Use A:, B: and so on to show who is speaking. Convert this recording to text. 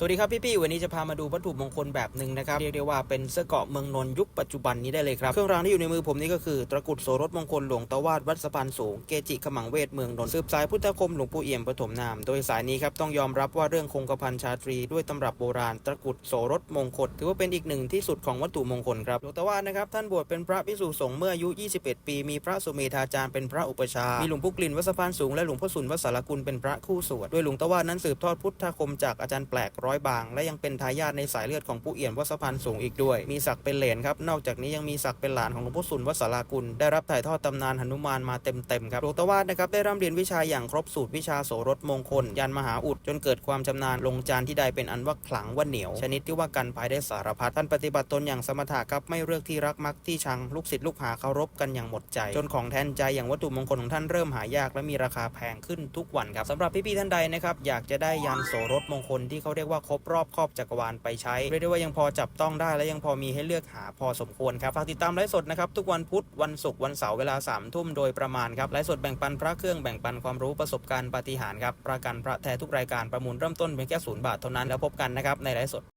A: สวัสดีครับพี่ๆ วันนี้จะพามาดูวัตถุมงคลแบบหนึ่งนะครับเรียกได้ว่าเป็นเสื้อเกาะเมืองนนท์ยุคปัจจุบันนี้ได้เลยครับ เครื่องรางที่อยู่ในมือผมนี่ก็คือตะกุดโสรถมงคลหลวงตะวาดวัดสะพานสูงเกจิขมังเวทเมืองนนท์สืบสายพุทธคมหลวงปู่เอี่ยมปฐมนาม โดยสายนี้ครับต้องยอมรับว่าเรื่องคงกระพันชาตรีด้วยตำรับโบราณตะกุดโสรถมงคลถือว่าเป็นอีกหนึ่งที่สุดของวัตถุมงคลครับหลวงตะวาดนะครับท่านบวชเป็นพระภิกษุสงฆ์เมื่ออายุ 21 ปี มีพระสุเมธาจารย์เป็นพระอุปชามีหลวงปู่กลิ่นวัดสะพานสูงและหลวงพ่อสุนวัดสารกุลเป็นพระคู่สวดโดยหลวงตวาดนั้นสืบทอดพุทธคมจากอาจารย์แปลกร้อยบาง และยังเป็นทายาทในสายเลือดของปู่เอี่ยมวัสพานธ์สูงอีกด้วย มีศักดิ์เป็นเหลนครับ นอกจากนี้ยังมีศักดิ์เป็นหลานของหลวงพ่อสุนวัสารากุล ได้รับถ่ายทอดตำนานหนุมานมาเต็มๆครับหลวงตาวาดนะครับได้ร่ำเรียนวิชาอย่างครบสูตรวิชาโสรถมงคล ยันมหาอุดจนเกิดความชำนาญลงจานที่ใดเป็นอันว่าขลังว่าเหนียว ชนิดที่ว่ากันภายได้สารพัดท่านปฏิบัติตนอย่างสมถะครับไม่เลือกที่รักมักที่ชังลูกศิษย์ลูกหาเคารพกันอย่างหมดใจ จนของแทนใจอย่างวัตถุมงคลของท่านเริ่มหายากและมีราคาแพงขึ้นทุกวันครับสำหรับพี่ๆท่านใดนะครับอยากจะได้ยันโสรถมงคลที่เขาเรียกว่าครบรอบครอบจักรวาลไปใช้เรียกได้ว่ายังพอจับต้องได้และยังพอมีให้เลือกหาพอสมควรครับฝากติดตามไลฟ์สดนะครับทุกวันพุธวันศุกร์วันเสาร์เวลา3ามทุ่มโดยประมาณครับไลฟ์สดแบ่งปันพระเครื่องแบ่งปันความรู้ประสบการณ์ปาฏิหารย์ครับประกันพระแท้ทุกรายการประมูลเริ่มต้นเพียงแค่ศูนย์บาทเท่านั้นแล้วพบกันนะครับในไลฟ์สด